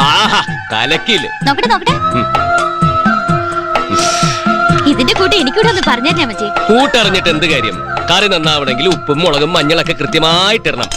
ആഹാ കലക്കിൽ നോക്കട്ടെ നോക്കട്ടെ. ഇതിന്റെ കൂടെ എനിക്കൂടെ ഒന്ന് പറഞ്ഞാ മച്ചി കൂട്ടറിഞ്ഞിട്ട് എന്ത് കാര്യം? കറി നന്നാവണമെങ്കിൽ ഉപ്പും മുളകും മഞ്ഞളൊക്കെ കൃത്യമായിട്ടിടണം.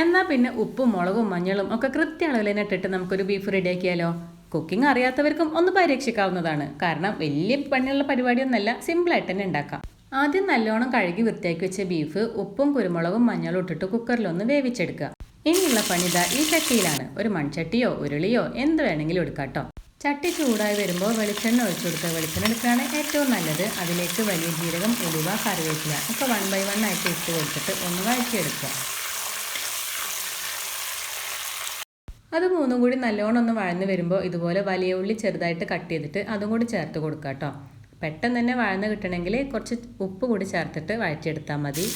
എന്നാൽ പിന്നെ ഉപ്പും മുളകും മഞ്ഞളും ഒക്കെ കൃത്യ അളവിൽ ഇട്ടിട്ട് നമുക്കൊരു ബീഫ് റെഡിയാക്കിയാലോ കുക്കിംഗ് അറിയാത്തവർക്കും ഒന്ന് പരീക്ഷിക്കാവുന്നതാണ് കാരണം വലിയ പണിയുള്ള പരിപാടിയൊന്നല്ല സിമ്പിളായിട്ട് തന്നെ ഉണ്ടാക്കാം. ആദ്യം നല്ലോണം കഴുകി വൃത്തിയാക്കി വെച്ച ബീഫ് ഉപ്പും കുരുമുളകും മഞ്ഞളും ഇട്ടിട്ട് കുക്കറിലൊന്ന് വേവിച്ചെടുക്കുക. ഇനിയുള്ള പണിത ഈ ചട്ടിയിലാണ്. ഒരു മൺചട്ടിയോ ഉരുളിയോ എന്ത് വേണമെങ്കിലും എടുക്കാം ചട്ടി ചൂടായി വരുമ്പോൾ വെളിച്ചെണ്ണ ഒഴിച്ചു കൊടുക്കുക വെളിച്ചെണ്ണ എടുക്കുകയാണ് ഏറ്റവും നല്ലത്. അതിലേക്ക് വലിയ ജീരകം ഉലുവ കറിവേപ്പില ഒക്കെ വൺ ബൈ വൺ ആയിട്ട് ഇട്ട് കൊടുത്തിട്ട് ഒന്ന് വഴറ്റിയെടുക്കുക. അത് മൂന്നും കൂടി നല്ലോണം ഒന്ന് വഴന്ന് വരുമ്പോൾ ഇതുപോലെ വലിയ ഉള്ളി ചെറുതായിട്ട് കട്ട് ചെയ്തിട്ട് അതും കൂടി ചേർത്ത് കൊടുക്കുക കേട്ടോ. പെട്ടെന്ന് തന്നെ വഴന്ന് കിട്ടണമെങ്കിൽ കുറച്ച് ഉപ്പ് കൂടി ചേർത്തിട്ട് വഴറ്റിയെടുത്താൽ മതി.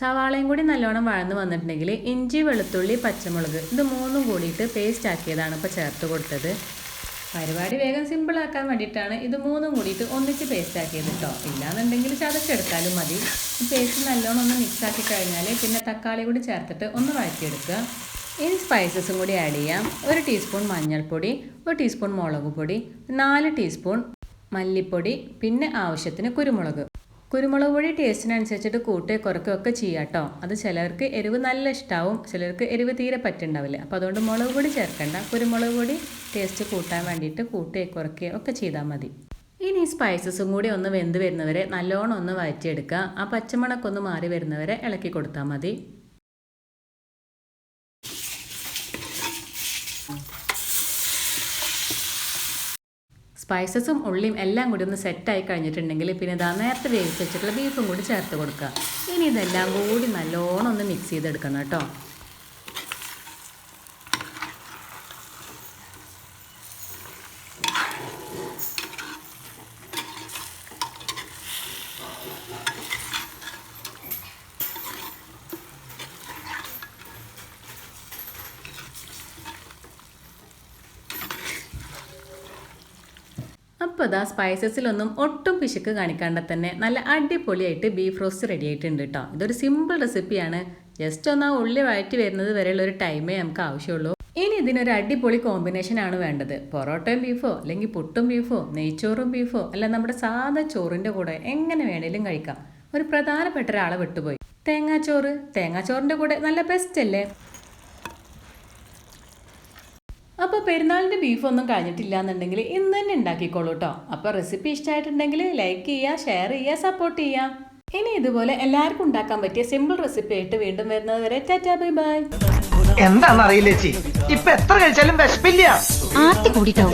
സവാളയും കൂടി നല്ലോണം വഴന്ന് വന്നിട്ടുണ്ടെങ്കിൽ ഇഞ്ചി വെളുത്തുള്ളി പച്ചമുളക് ഇത് മൂന്നും കൂടിയിട്ട് പേസ്റ്റ് ആക്കിയതാണ് ഇപ്പോൾ ചേർത്ത് കൊടുത്തത്. പരിപാടി വേഗം സിമ്പിൾ ആക്കാൻ വേണ്ടിയിട്ടാണ് ഇത് മൂന്നും കൂടിയിട്ട് ഒന്നിച്ച് പേസ്റ്റ് ആക്കിയത് കേട്ടോ ഇല്ലാന്നുണ്ടെങ്കിൽ ചതച്ചെടുത്താലും മതി. പേസ്റ്റ് നല്ലോണം ഒന്ന് മിക്സ് ആക്കി കഴിഞ്ഞാൽ പിന്നെ തക്കാളി കൂടി ചേർത്തിട്ട് ഒന്ന് വഴറ്റിയെടുക്കുക. ഇനി സ്പൈസസും കൂടി ആഡ് ചെയ്യാം. ഒരു ടീസ്പൂൺ മഞ്ഞൾപ്പൊടി ഒരു ടീസ്പൂൺ മുളക് പൊടി നാല് ടീസ്പൂൺ മല്ലിപ്പൊടി പിന്നെ ആവശ്യത്തിന് കുരുമുളക്. കുരുമുളക് പൊടി ടേസ്റ്റിനനുസരിച്ചിട്ട് കൂട്ടുക കുറയ്ക്കുകയൊക്കെ ചെയ്യാം കേട്ടോ അത് ചിലർക്ക് എരിവ് നല്ല ഇഷ്ടമാവും ചിലർക്ക് എരിവ് തീരെ പറ്റുണ്ടാവില്ല. അപ്പോൾ അതുകൊണ്ട് മുളക് പൊടി ചേർക്കണ്ട. കുരുമുളക് പൊടി ടേസ്റ്റ് കൂട്ടാൻ വേണ്ടിയിട്ട് കൂട്ടുക കുറയ്ക്കുകയോ ഒക്കെ ചെയ്താൽ മതി. ഇനി സ്പൈസസും കൂടി ഒന്ന് വെന്ത് വരുന്നവരെ നല്ലോണം ഒന്ന് വഴറ്റിയെടുക്കുക. ആ പച്ചമണക്ക് ഒന്ന് മാറി വരുന്നവരെ ഇളക്കി കൊടുത്താൽ മതി. സ്പൈസസും ഉള്ളിയും എല്ലാം കൂടി ഒന്ന് സെറ്റായി കഴിഞ്ഞിട്ടുണ്ടെങ്കിൽ പിന്നെ ഇതാ നേരത്തെ വേവിച്ച് വെച്ചിട്ടുള്ള ബീഫും കൂടി ചേർത്ത് കൊടുക്കുക. ഇനി ഇതെല്ലാം കൂടി നല്ലോണം ഒന്ന് മിക്സ് ചെയ്തെടുക്കണം കേട്ടോ. അപ്പോൾ ഇതാ സ്പൈസസിലൊന്നും ഒട്ടും പിശുക്ക് കാണിക്കാണ്ട് തന്നെ നല്ല അടിപൊളിയായിട്ട് ബീഫ് റോസ്റ്റ് റെഡി ആയിട്ടുണ്ട് കേട്ടോ ഇതൊരു സിമ്പിൾ റെസിപ്പിയാണ്. ജസ്റ്റ് ഒന്ന് ആ ഉള്ളി വഴറ്റി വരുന്നത് വരെയുള്ള ഒരു ടൈമേ നമുക്ക് ആവശ്യമുള്ളൂ. ഇനി ഇതിനൊരു അടിപൊളി കോമ്പിനേഷൻ ആണ് വേണ്ടത്. പൊറോട്ടയും ബീഫോ അല്ലെങ്കിൽ പുട്ടും ബീഫോ നെയ്ച്ചോറും ബീഫോ അല്ല നമ്മുടെ സാധാ ചോറിന്റെ കൂടെ എങ്ങനെ വേണേലും കഴിക്കാം. ഒരു പ്രധാനപ്പെട്ട ഒരാളെ വിട്ടുപോയി. തേങ്ങാച്ചോറ്? തേങ്ങാച്ചോറിന്റെ കൂടെ നല്ല ബെസ്റ്റ് അല്ലേ? അപ്പോൾ പെരുന്നാളിന്റെ ബീഫ് ഒന്നും കഴിഞ്ഞിട്ടില്ല എന്നുണ്ടെങ്കിൽ ഇന്ന് തന്നെ ഉണ്ടാക്കിക്കോളൂ കേട്ടോ അപ്പോൾ റെസിപ്പി ഇഷ്ടമായിട്ടുണ്ടെങ്കിൽ ലൈക്ക് ചെയ്യുക ഷെയർ ചെയ്യുക സപ്പോർട്ട് ചെയ്യുക. ഇനി ഇതുപോലെ എല്ലാവർക്കും ഉണ്ടാക്കാൻ പറ്റിയ സിമ്പിൾ റെസിപ്പി ആയിട്ട് വീണ്ടും വരുന്നത് വരെ ടാറ്റാ ബൈ ബൈ എന്താണെന്നറിയില്ല ചേച്ചി. ഇപ്പൊ എത്ര കഴിച്ചാലും വിശപ്പില്ല. ആർത്തി കൂടിട്ടോ?